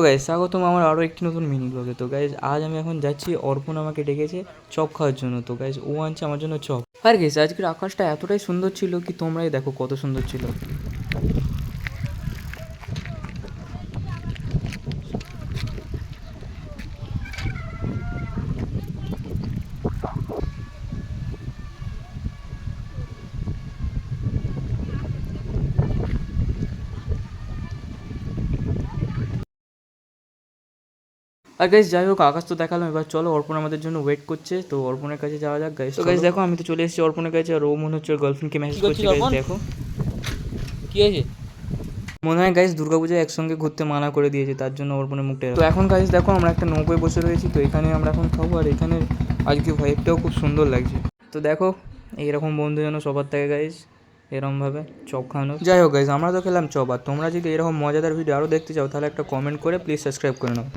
তো গাইজ স্বাগতম আমার আরও একটি নতুন মিনি ব্লগে তো গাইজ আজ আমি এখন যাচ্ছি, অর্পণ আমাকে ডেকেছে চপ খাওয়ার জন্য। তো গাইজ ও আনছে আমার জন্য চপ। আর গেছে আজকের আকাশটা এতটাই সুন্দর ছিল কি তোমরাই দেখো কত সুন্দর ছিল। আর গাইজ যাই হোক আকাশ তো দেখালাম এবার চলো অর্পণ আমাদের জন্য ওয়েট করছে তো অর্পণের কাছে যাওয়া যাক গাইজ তো গাইজ দেখো আমি তো চলে এসেছি অর্পণের কাছে আর ও মনে হচ্ছে ওর গার্লফ্রেন্ডকে মেসেজ করছে অর্পণ? দেখো। কি হয়েছে? মনে হয় গাইজ দুর্গাপূজায় একসঙ্গে ঘুরতে মানা করে দিয়েছে তার জন্য অর্পণের মুখটা এরকম। তো এখন গাইজ দেখো আমরা একটা নৌকোয় বসে রয়েছি তো এখানে আমরা এখন খাব আর এখানে আজকে ভাইবটাও খুব সুন্দর লাগছে। তো দেখো এইরকম বন্ধু যেন সবার থেকে গাইজ এরমভাবে চপ খাওয়ানো। যাই হোক গাইজ আমরা তো খেলাম চপ আর তোমরা যদি এরকম মজাদার ভিডিও আরও দেখতে চাও তাহলে একটা কমেন্ট করে প্লিজ সাবস্ক্রাইব করে নাও।